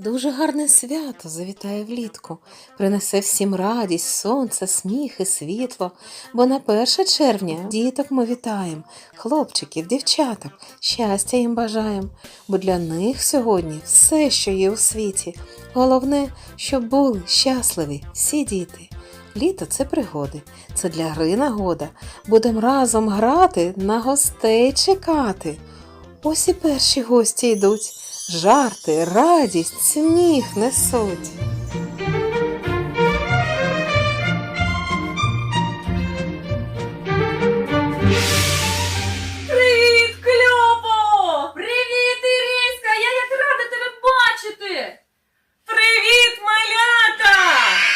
Дуже гарне свято завітає влітку, принесе всім радість, сонце, сміх і світло, бо на 1 червня діток ми вітаємо, хлопчиків, дівчаток, щастя їм бажаємо, бо для них сьогодні все, що є у світі. Головне, щоб були щасливі всі діти. Літо це пригоди, це для гри нагода. Будем разом грати, на гостей чекати. Ось і перші гості йдуть, жарти, радість, сміх несуть. Привіт, Кльопо! Привіт, Іриська! Я як рада тебе бачити! Привіт, малята!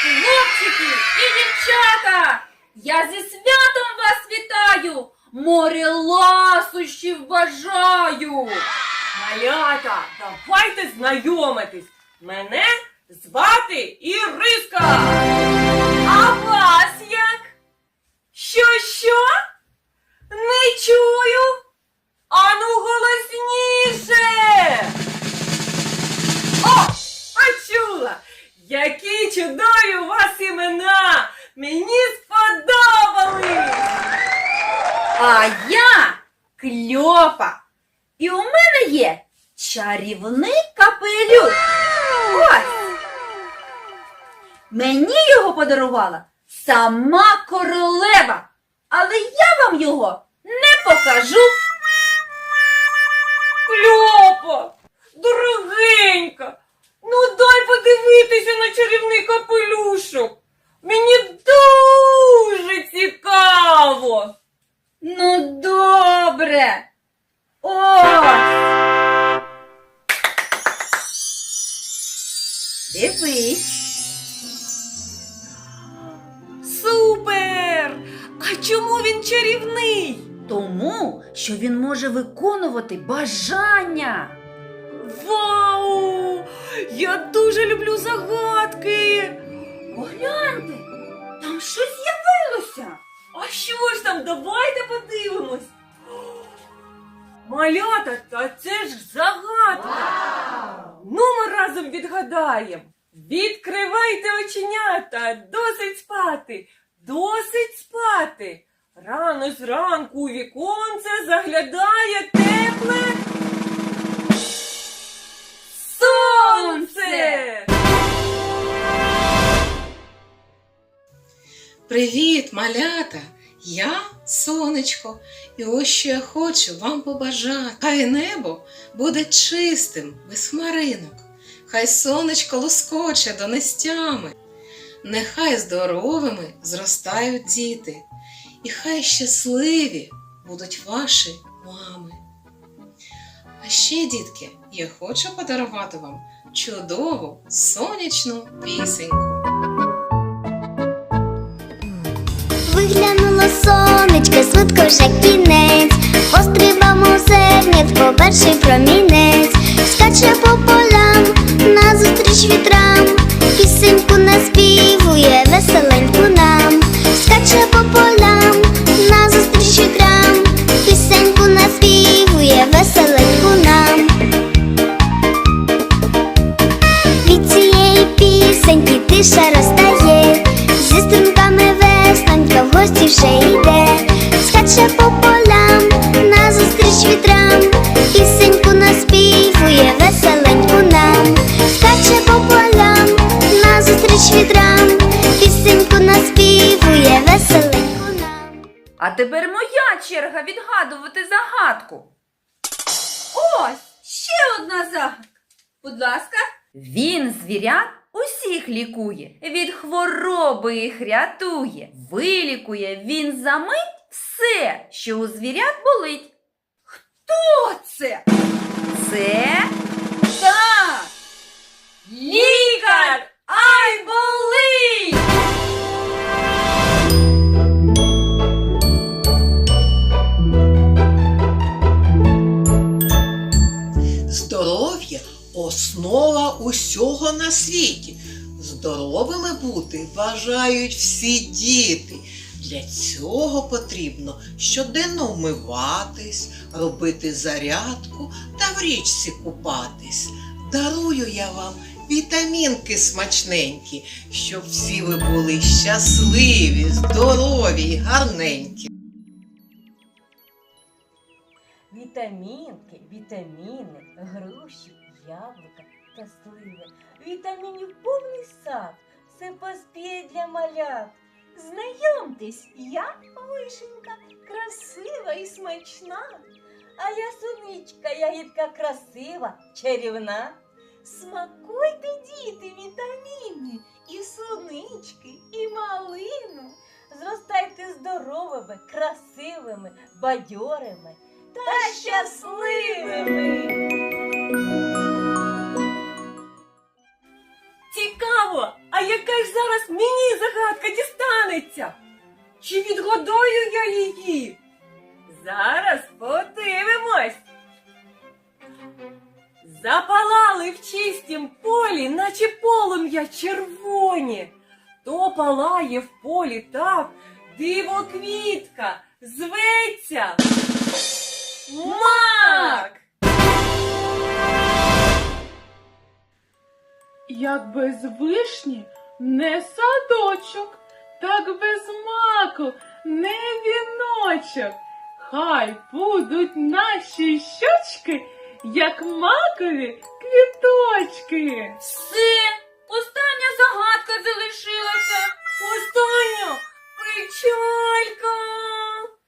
Хлопчики і дівчата! Я зі святом вас вітаю! Море ласощів бажаю! Малята, давайте знайомитись! Мене звати Іриска! А вас як? Що, що? Не чую. Ану голосніше. О, почула. Які чудові у вас імена. Мені сподобались. А я кльопа. І у мене є чарівний капелюх. Ось. Мені його подарувала сама королева, але я вам його не покажу. Кльопа, дорогенька, ну дай подивитися на чарівний капелюшок. Мені дуже цікаво. Ну, добре. Ось. Дивись. Супер! А чому він чарівний? Тому, що він може виконувати бажання. Вау! Я дуже люблю загадки. Погляньте, там щось з'явилося. А що ж там? Давайте подивимось. Малята, та це ж загадка. Ну, ми разом відгадаємо. Відкривайте оченята, досить спати, досить спати. Рано зранку у віконце заглядає тепле сонце. Привіт, малята! Я сонечко, і ось що я хочу вам побажати. Хай небо буде чистим, без хмаринок, хай сонечко лоскоче донестями, нехай здоровими зростають діти, і хай щасливі будуть ваші мами. А ще, дітки, я хочу подарувати вам чудову сонячну пісеньку. Виглянуло сонечка, швидко вже кінець, пострибав мов по перший промінець, скаче по полям, назустріч вітрам, пісеньку наспівує, скаче по полям, назустріч вітрам, пісеньку наспівує, веселеньку нам, скаче по полям, назустріч вітрам, пісеньку наспівує, веселеньку нам. А тепер моя черга відгадувати загадку. Ось ще одна загадка. Будь ласка. Він звірят усіх лікує, від хвороби їх рятує. Вилікує він за мить все, що у звірят болить. Хто це? Це так. Лікар! Ай на світі. Здоровими бути бажають всі діти. Для цього потрібно щоденно вмиватись, робити зарядку та в річці купатись. Дарую я вам вітамінки смачненькі, щоб всі ви були щасливі, здорові й гарненькі. Вітамінки, вітаміни, груші, яблука та сливи. Вітамінів повний сад. Все поспіє для малят. Знайомтесь, я вишенька, красива і смачна. А я суничка, ягідка красива, чарівна. Смакуйте, діти, вітаміни, і сунички, і малину. Зростайте здоровими, красивими, бадьорими та щасливими. Дістанеться? Чи відгадаю я її? Зараз подивимось. Запалали в чистім полі, наче полум'я червоні. То палає в полі так, диво квітка, зветься. Мак! Як без вишні не садочок, так без маку не віночок. Хай будуть наші щочки, як макові квіточки. Все, остання загадка залишилася. Остання печалька.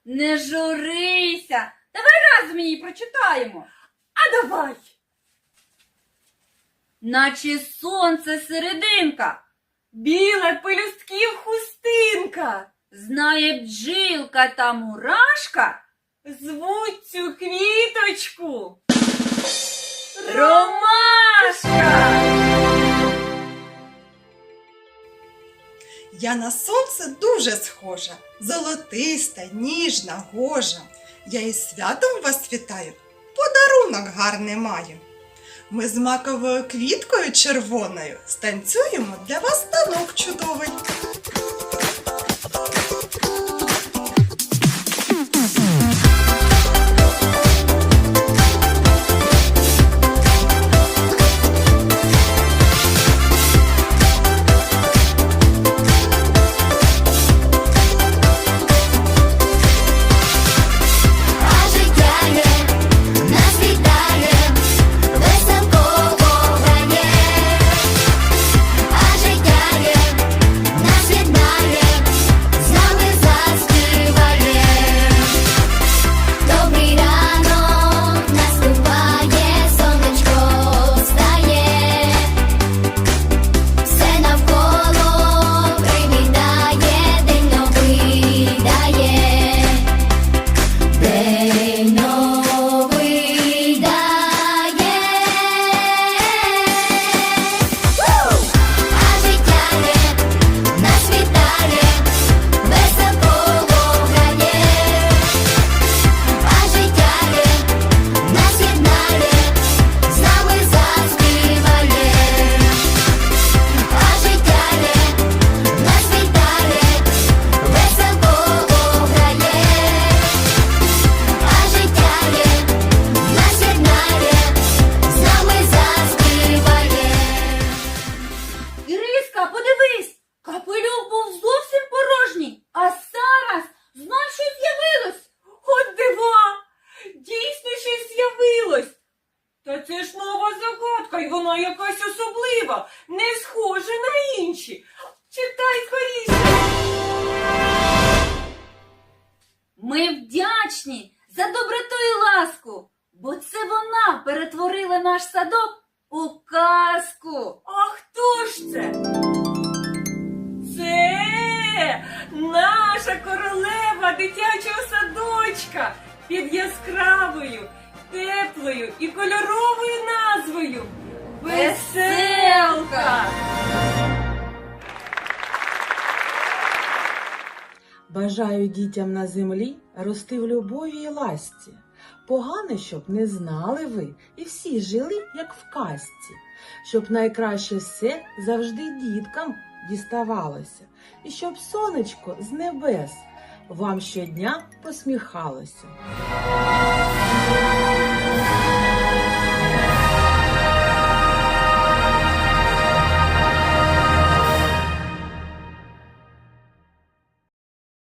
Не журися. Давай разом її прочитаємо. А давай. Наче сонце серединка, біла пелюстків хустинка. Знає бджілка та мурашка, звуть цю квіточку. Ромашка! Я на сонце дуже схожа, золотиста, ніжна, гожа. Я із святом вас вітаю, подарунок гарний маю. Ми з маковою квіткою червоною станцюємо для вас танок чудовий. Ми вдячні за доброту і ласку, бо це вона перетворила наш садок у казку. А хто ж це? Це наша королева дитячого садочка під яскравою, теплою і кольоровою назвою Веселка. Бажаю дітям на землі рости в любові і ласті. Погане, щоб не знали ви, і всі жили, як в казці, щоб найкраще все завжди діткам діставалося, і щоб сонечко з небес вам щодня посміхалося.